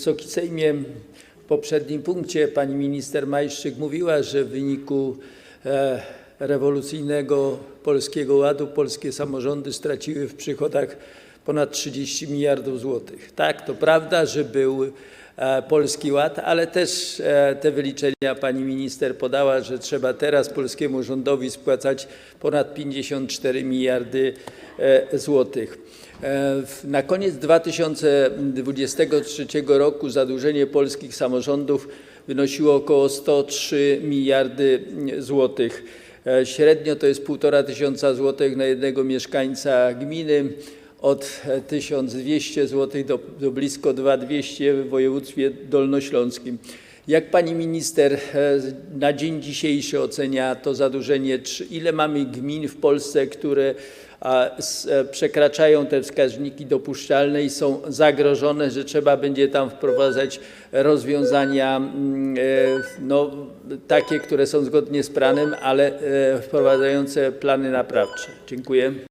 Wysoki Sejmie, w poprzednim punkcie pani minister Majszczyk mówiła, że w wyniku e, rewolucyjnego Polskiego Ładu polskie samorządy straciły w przychodach ponad 30 miliardów złotych. Tak, to prawda, że był e, Polski Ład, ale też e, te wyliczenia pani minister podała, że trzeba teraz polskiemu rządowi spłacać ponad 54 miliardy e, złotych. Na koniec 2023 roku zadłużenie polskich samorządów wynosiło około 103 miliardy złotych. E, Średnio to jest 1,5 tysiąca złotych na jednego mieszkańca gminy, od e, 1200 zł do, do blisko 2200 w województwie dolnośląskim. Jak pani minister e, na dzień dzisiejszy ocenia to zadłużenie? Ile mamy gmin w Polsce, które e, przekraczają te wskaźniki dopuszczalne i są zagrożone, że trzeba będzie tam wprowadzać rozwiązania mm, e, no, takie, które są zgodnie z planem, ale e, wprowadzające plany naprawcze? Dziękuję.